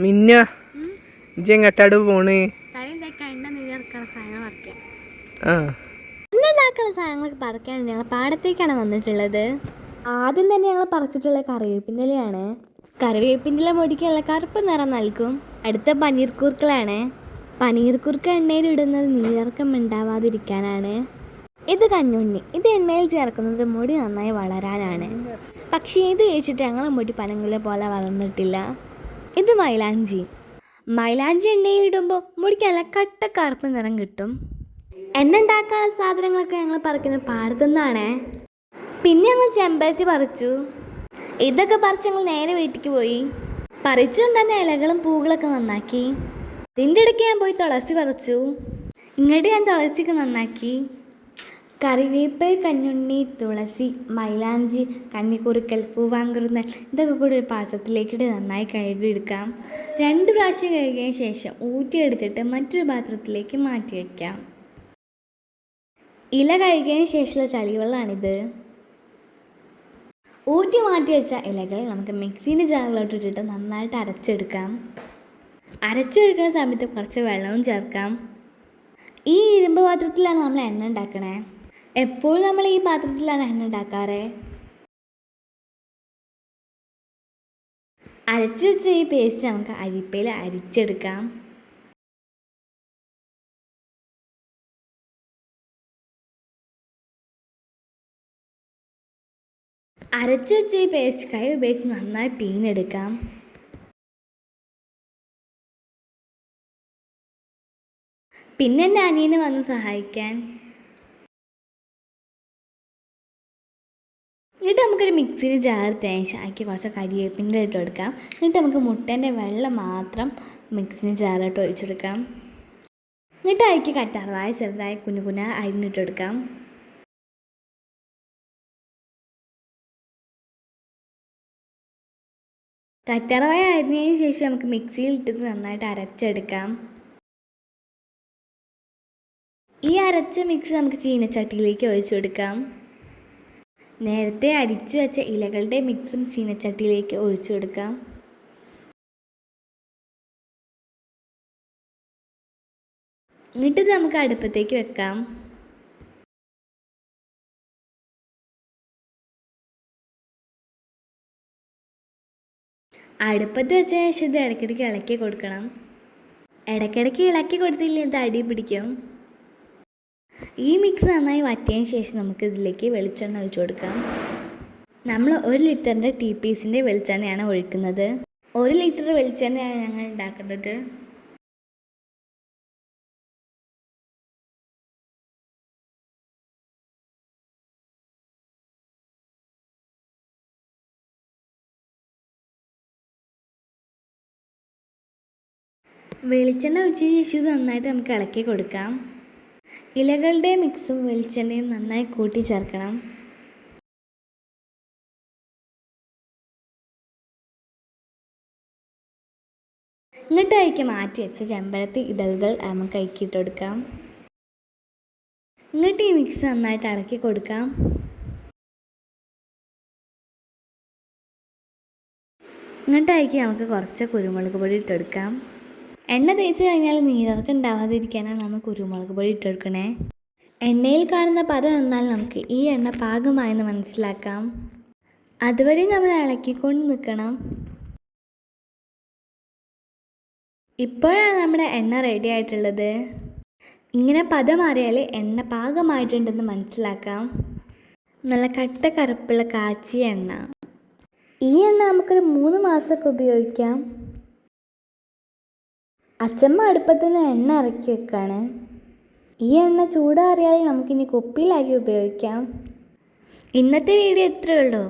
മിന്ന. ഇജ്ജ് എങ്ങട്ടാട് പോണ്? ആ. സാധനങ്ങളൊക്കെ ഞങ്ങൾ പാടത്തേക്കാണ് വന്നിട്ടുള്ളത്. ആദ്യം തന്നെ ഞങ്ങൾ പറിച്ചിട്ടുള്ള കറിവേപ്പിന്റെലയാണ് കറിവേപ്പിന്റെ ഇല മുടിക്കുള്ള കറുപ്പ് നിറം നൽകും. അടുത്ത പനീർ കൂർക്കളാണ് പനീർ കുറുക്ക എണ്ണയിൽ ഇടുന്നത് നീരിറക്കം ഉണ്ടാവാതിരിക്കാനാണ്. ഇത് കഞ്ഞുണ്ണി. ഇത് എണ്ണയിൽ ചേർക്കുന്നത് മുടി നന്നായി വളരാനാണ്. പക്ഷേ ഇത് കഴിച്ചിട്ട് ഞങ്ങളെ മുടി പനങ്ങളെ പോലെ വളർന്നിട്ടില്ല. ഇത് മൈലാഞ്ചി. മൈലാഞ്ചി എണ്ണയിൽ ഇടുമ്പോൾ മുടിക്ക് നല്ല കട്ട കറുപ്പ് നിറം കിട്ടും. എണ്ണ ഉണ്ടാക്കാനുള്ള സാധനങ്ങളൊക്കെ ഞങ്ങൾ പറിക്കുന്നത് പാടത്തുനിന്നാണേ പിന്നെ ഞങ്ങൾ ചെമ്പരത്തി പറിച്ചു. ഇതൊക്കെ പറിച്ച് ഞങ്ങൾ നേരെ വീട്ടിലേക്ക് പോയി. പറിച്ചുകൊണ്ടുതന്നെ ഇലകളും പൂക്കളൊക്കെ നന്നാക്കി. ഇതിന്റെ ഇടയ്ക്ക് ഞാൻ പോയി തുളസി പറിച്ചു. ഇങ്ങോട്ട് ഞാൻ തുളസിയൊക്കെ നന്നാക്കി. കറിവേപ്പ് കഞ്ഞുണ്ണി തുളസി മൈലാഞ്ചി കഞ്ഞിക്കുറുക്കൽ പൂവാങ്കുറുന്നൽ ഇതൊക്കെ കൂടി ഒരു പാത്രത്തിലേക്കിട്ട് നന്നായി കഴുകിയെടുക്കാം. രണ്ട് പ്രാവശ്യം കഴുകിയ ശേഷം ഊറ്റിയെടുത്തിട്ട് മറ്റൊരു പാത്രത്തിലേക്ക് മാറ്റി വയ്ക്കാം ഇല കഴുകിയതിന് ശേഷമുള്ള ചളിവെള്ളമാണിത് ഊറ്റി മാറ്റി വെച്ച ഇലകൾ നമുക്ക് മിക്സീന്റെ ജാറിലോട്ട് ഇട്ടിട്ട് നന്നായിട്ട് അരച്ചെടുക്കാം. അരച്ചെടുക്കുന്ന സമയത്ത് കുറച്ച് വെള്ളവും ചേർക്കാം. ഈ ഇരുമ്പ് പാത്രത്തിലാണ് നമ്മൾ എണ്ണ ഉണ്ടാക്കണേ. എപ്പോഴും നമ്മൾ ഈ പാത്രത്തിലാണ് എണ്ണ ഉണ്ടാക്കാറ്? അരച്ച് വെച്ച ഈ പേസ്റ്റ് നമുക്ക് അരിപ്പയിൽ അരിച്ചെടുക്കാം. അരച്ച് വെച്ച ഈ പേസ്റ്റ് കൈ ഉപയോഗിച്ച് നന്നായി പീഞ്ഞെടുക്കാം പിന്നെ എന്റെ അനിയനെ വന്ന് സഹായിക്കാൻ. എന്നിട്ട് നമുക്കൊരു മിക്സിയിൽ ജാർ തേങ്ങ ആക്കി കുറച്ച് കരിവേപ്പിന്റെ ഇട്ട് കൊടുക്കാം. എന്നിട്ട് നമുക്ക് മുട്ടേന്റെ വെള്ളം മാത്രം മിക്സിന് ജാറിലോട്ട് ഒഴിച്ചെടുക്കാം എന്നിട്ട് അയക്ക് കറ്റാർവായ ചെറുതായി കുഞ്ഞു കുഞ്ഞ അരിഞ്ഞിട്ട് കൊടുക്കാം. കറ്റാർവായ അരിഞ്ഞതിന് ശേഷം നമുക്ക് മിക്സിയിൽ ഇട്ടിട്ട് നന്നായിട്ട് അരച്ചെടുക്കാം. ഈ അരച്ച മിക്സ് നമുക്ക് ചീനച്ചട്ടിയിലേക്ക് ഒഴിച്ചു കൊടുക്കാം. നേരത്തെ അരിച്ചു വച്ച ഇലകളുടെ മിക്സും ചീനച്ചട്ടിയിലേക്ക് ഒഴിച്ചു കൊടുക്കാം. എന്നിട്ട് നമുക്ക് അടുപ്പത്തേക്ക് വെക്കാം. അടുപ്പത്ത് വെച്ച ശേഷം ഇത് ഇടയ്ക്കിടയ്ക്ക് ഇളക്കി കൊടുക്കണം. ഇടയ്ക്കിടയ്ക്ക് ഇളക്കി കൊടുത്തില്ലെങ്കിൽ ഇത് അടി പിടിക്കും. ഈ മിക്സ് നന്നായി വറ്റിയതിന് ശേഷം നമുക്ക് ഇതിലേക്ക് വെളിച്ചെണ്ണ ഒഴിച്ചു കൊടുക്കാം. നമ്മൾ ഒരു ലിറ്ററിന്റെ ടീ പീസിന്റെ വെളിച്ചെണ്ണയാണ് ഒഴിക്കുന്നത്. ഒരു ലിറ്റർ വെളിച്ചെണ്ണയാണ് ഞങ്ങൾ ഉണ്ടാക്കുന്നത്. വെളിച്ചെണ്ണ ഒഴിച്ചതിന് ശേഷം ഇത് നന്നായിട്ട് നമുക്ക് ഇളക്കി കൊടുക്കാം. ഇലകളുടെ മിക്സും വെളിച്ചെണ്ണയും നന്നായി കൂട്ടി ചേർക്കണം എന്നിട്ട് അതിലേക്ക് മാറ്റി വെച്ച ചെമ്പരത്തി ഇതളുകൾ നമുക്ക് അയക്കിയിട്ട് കൊടുക്കാം. എന്നിട്ട് ഈ മിക്സ് നന്നായിട്ട് ഇളക്കി കൊടുക്കാം. എന്നിട്ട് അതിലേക്ക് നമുക്ക് കുറച്ച് കുരുമുളക് പൊടി ഇട്ടെടുക്കാം എണ്ണ തേച്ച് കഴിഞ്ഞാൽ നീരർക്ക് ഉണ്ടാവാതിരിക്കാനാണ് നമ്മൾ കുരുമുളക് പൊടി ഇട്ടെടുക്കണേ. എണ്ണയിൽ കാണുന്ന പദം എന്നാൽ നമുക്ക് ഈ എണ്ണ പാകമായെന്ന് മനസ്സിലാക്കാം. അതുവരെ നമ്മൾ ഇളക്കിക്കൊണ്ട് നിൽക്കണം. ഇപ്പോഴാണ് നമ്മുടെ എണ്ണ റെഡി ആയിട്ടുള്ളത്. ഇങ്ങനെ പദം മാറിയാൽ എണ്ണ പാകമായിട്ടുണ്ടെന്ന് മനസ്സിലാക്കാം. നല്ല കട്ട കറുപ്പുള്ള കാച്ചിയ എണ്ണ. ഈ എണ്ണ നമുക്കൊരു മൂന്ന് മാസമൊക്കെ ഉപയോഗിക്കാം. അച്ചമ്മ അടുപ്പത്ത് നിന്ന് എണ്ണ ഇറക്കി വെക്കാണ്. ഈ എണ്ണ ചൂടാറിയാൽ നമുക്കിനി കുപ്പിയിലാക്കി ഉപയോഗിക്കാം. ഇന്നത്തെ വീഡിയോ ഇത്രയേ ഉള്ളൂ.